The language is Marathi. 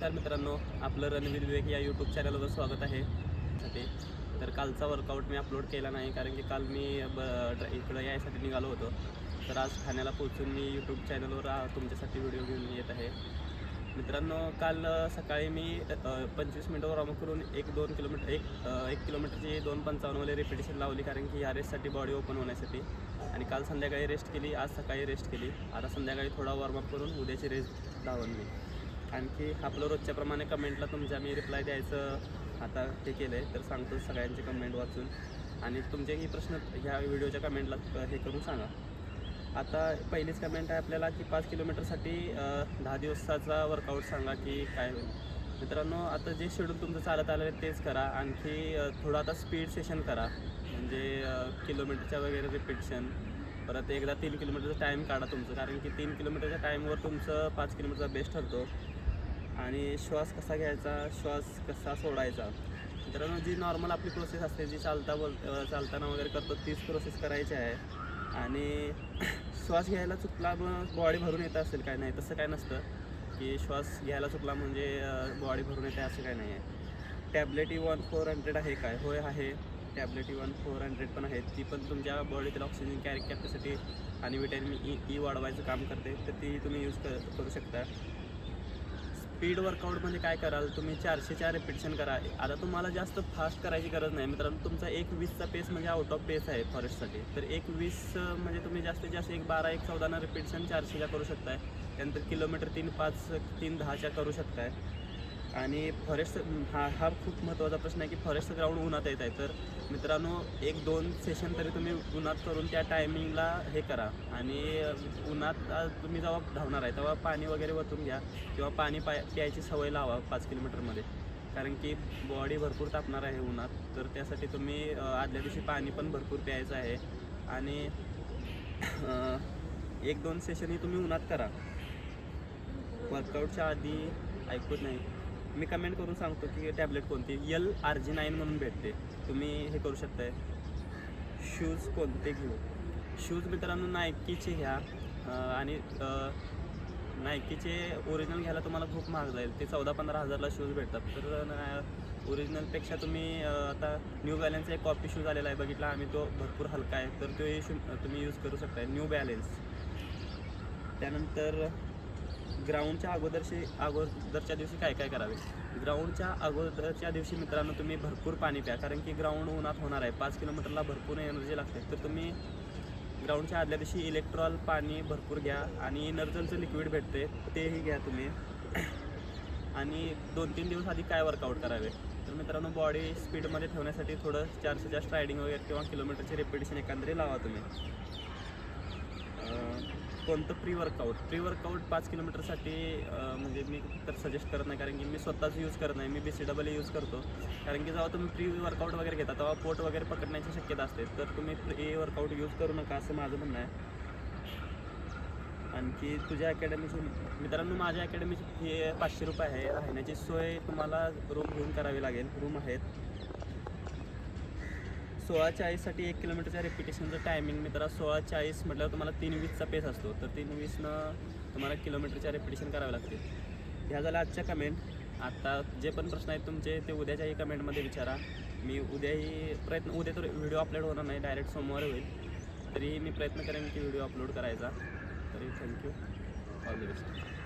तर मित्रांनो आपलं रणवीर विवेक या यूट्यूब चॅनलवर स्वागत आहे. साठी तर कालचा वर्कआउट मी अपलोड केला नाही कारण की काल मी ब इकडं यायसाठी निघालो होतो. तर आज ठाण्याला पोहोचून मी यूट्यूब चॅनलवर तुमच्यासाठी व्हिडिओ घेऊन येत आहे. मित्रांनो काल सकाळी मी पंचवीस मिनटं वॉर्मअप करून एक दोन किलोमीटर एक एक किलोमीटरची दोन पंचावन्नवाले रिपिटेशन लावली कारण की या रेससाठी बॉडी ओपन होण्यासाठी. आणि काल संध्याकाळी रेस्ट केली आज सकाळी रेस्ट केली. आता संध्याकाळी थोडा वॉर्मअप करून उद्याची रेस धावून मी. आणखी आपलं रोजच्याप्रमाणे कमेंटला तुमच्या मी रिप्लाय द्यायचं आता हे केलं आहे तर सांगतो सगळ्यांचे कमेंट वाचून. आणि तुमचेही प्रश्न ह्या व्हिडिओच्या कमेंटला हे करून सांगा. आता पहिलीच कमेंट आहे आपल्याला की पाच किलोमीटरसाठी दहा दिवसाचा वर्कआउट सांगा की काय होईल. मित्रांनो आता जे शेड्यूल तुमचं चालत आलं आहे तेच करा. आणखी थोडं आता स्पीड सेशन करा. म्हणजे किलोमीटरच्या वगैरे रिपिटेशन परत एकदा तीन किलोमीटरचं टाईम काढा तुमचं. कारण की तीन किलोमीटरच्या टाईमवर तुमचं पाच किलोमीटरचा बेस्ट ठरतो. आणि श्वास कसा घ्यायचा श्वास कसा सोडायचा. मित्रांनो जी नॉर्मल आपली प्रोसेस असते जी चालता बोल चालताना वगैरे करतो तीच प्रोसेस करायची आहे. आणि श्वास घ्यायला चुकला मग बॉडी भरून येत असेल काय नाही तसं काय नसतं. की श्वास घ्यायला चुकला म्हणजे बॉडी भरून येते असं काय नाही आहे tablet E one four hundred आहे काय? होय आहे. Tablet E one four hundred पण आहे ती पण तुमच्या बॉडीतील ऑक्सिजन कॅरी कॅपॅसिटी आणि विटॅमिन ई ई वाढवायचं काम करते तर ती तुम्ही यूज कर करू शकता. स्पीड वर्कआउटमध्ये काय कराल तुम्ही चारशे चार रिपिटेशन करा. आता तुम्हाला जास्त फास्ट करायची गरज नाही. मित्रांनो तुमचा एक वीसचा पेस म्हणजे आउट ऑफ पेस आहे फॉरेस्टसाठी तर एक वीस म्हणजे तुम्ही जास्तीत जास्त एक बारा एक चौदानं रिपिटेशन चारशेच्या करू शकताय. त्यानंतर किलोमीटर तीन पाच तीन दहाच्या करू शकताय. आणि फॉरेस्ट हा हा खूप महत्त्वाचा प्रश्न आहे की फॉरेस्ट ग्राउंड उन्हात येत आहे. तर मित्रांनो एक दोन सेशन तरी तुम्ही उन्हात करून त्या टायमिंगला हे करा. आणि उन्हात तुम्ही जेव्हा धावणार आहे तेव्हा पाणी वगैरे वतून घ्या किंवा पाणी पाय प्यायची सवय लावा पाच किलोमीटरमध्ये कारण की बॉडी भरपूर तापणार आहे उन्हात. तर त्यासाठी तुम्ही आदल्या दिवशी पाणी पण भरपूर प्यायचं आहे. आणि एक दोन सेशनही तुम्ही उन्हात करा. वर्कआउटच्या आधी ऐकूत नाही मी कमेंट करून सांगतो की टॅबलेट कोणती? यल आर जी नाईन म्हणून भेटते. तुम्ही हे करू शकताय. शूज कोणते घेऊ? शूज मित्रांनो नायकीचे घ्या. आणि नायकीचे ओरिजिनल घ्यायला तुम्हाला खूप महाग जाईल. ते चौदा पंधरा हजारला शूज भेटतात. तर ओरिजिनलपेक्षा तुम्ही आता न्यू बॅलन्सचा एक कॉपी शूज आलेला आहे. बघितला? आम्ही तो भरपूर हलका आहे. तर तो शू तुम्ही यूज करू शकताय. न्यू बॅलेन्स त्यानंतर ग्राउंडच्या अगोदरशी अगोदरच्या दिवशी काय काय करावे? ग्राउंडच्या अगोदरच्या दिवशी मित्रांनो तुम्ही भरपूर पाणी प्या. कारण की ग्राउंड उन्हात होणार आहे. पाच किलोमीटरला भरपूर एनर्जी लागते. तर तुम्ही ग्राउंडच्या आदल्या दिवशी इलेक्ट्रॉल पाणी भरपूर घ्या आणि इनर्जलचं लिक्विड भेटते तेही घ्या तुम्ही. आणि दोन तीन दिवस आधी काय वर्कआउट करावे? तर मित्रांनो बॉडी स्पीडमध्ये ठेवण्यासाठी थोडं चान्स जास्त रायडिंग वगैरे किंवा किलोमीटरचे रिपिटेशन एकंदरीत लावा तुम्ही. कोणतं प्री वर्कआउट प्री वर्कआउट पाच किलोमीटरसाठी म्हणजे मी तर सजेस्ट करत नाही कारण की मी स्वतःच यूज करत नाही. मी बी सी डबल यूज करतो. कारण की जेव्हा तुम्ही प्री वर्कआउट वगैरे घेता तेव्हा पोट वगैरे पकडण्याची शक्यता असते. तर तुम्ही प्री वर्कआउट यूज करू नका असं माझं म्हणणं आहे. आणखी तुझ्या अकॅडमीची मित्रांनो माझ्या अकॅडमीची फी पाचशे रुपये आहे. राहण्याची सोय तुम्हाला रूम घेऊन करावी लागेल. रूम आहेत. सोळा चाळीससाठी एक किलोमीटरच्या रेपिटेशनचं टायमिंग मित्रा सोळा चाळीस म्हटल्यावर तुम्हाला तीन वीसचा पेस असतो. तर तीन वीसनं तुम्हाला किलोमीटरच्या रेपिटेशन करावे लागते ह्या झाल्या आजच्या कमेंट आता जे पण प्रश्न आहेत तुमचे ते उद्याच्याही कमेंटमध्ये विचारा. मी उद्याही प्रयत्न उद्या तर व्हिडिओ अपलोड होणार नाही डायरेक्ट सोमवारी होईल. तरीही मी प्रयत्न करेन की व्हिडिओ अपलोड करायचा. तरी थँक्यू ऑल द बेस्ट